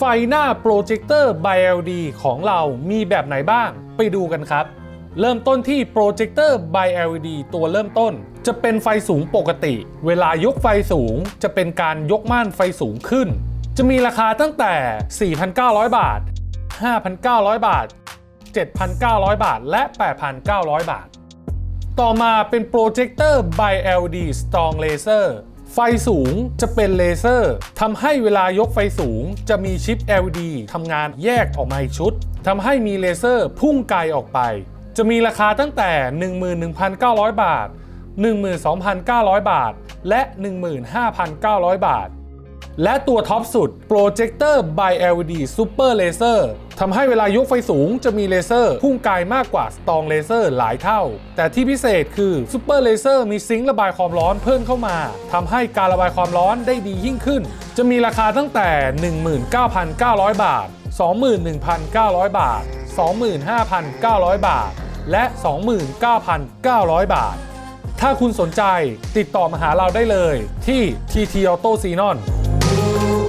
ไฟหน้าโปรเจคเตอร์ by LD ของเรามีแบบไหนบ้าง ไปดูกันครับ เริ่มต้นที่โปรเจคเตอร์ by LED ตัวเริ่มต้น จะเป็นไฟสูงปกติ เวลายกไฟสูงจะเป็นการยกม่านไฟสูงขึ้น จะมีราคาตั้งแต่ 4,900 บาท 5,900 บาท 7,900 บาท และ 8,900 บาท ต่อมาเป็นโปรเจคเตอร์ by LED Strong Laser ไฟสูงจะเป็นเลเซอร์ทำให้เวลายกไฟสูง จะมีชิป LED ทำงานแยกออกมาอีกชุดทำให้มีเลเซอร์พุ่งไกลออกไป จะมีราคาตั้งแต่ 11,900 บาท 12,900 บาท และ 15,900 บาท และตัวท็อปสุด Projector by LED Super Laser ทำให้เวลายกไฟสูงจะมีเลเซอร์พุ่งไกลมากกว่า Strong Laser หลายเท่า แต่ที่พิเศษคือ Super Laser มีซิงค์ระบายความร้อนเพิ่มเข้ามาทำให้การระบายความร้อนได้ดียิ่งขึ้น จะมีราคาตั้งแต่ 19,900 บาท 21,900 บาท 25,900 บาท และ 29,900 บาท ถ้าคุณสนใจติดต่อมาหาเราได้เลยที่ TT Auto Xenon you.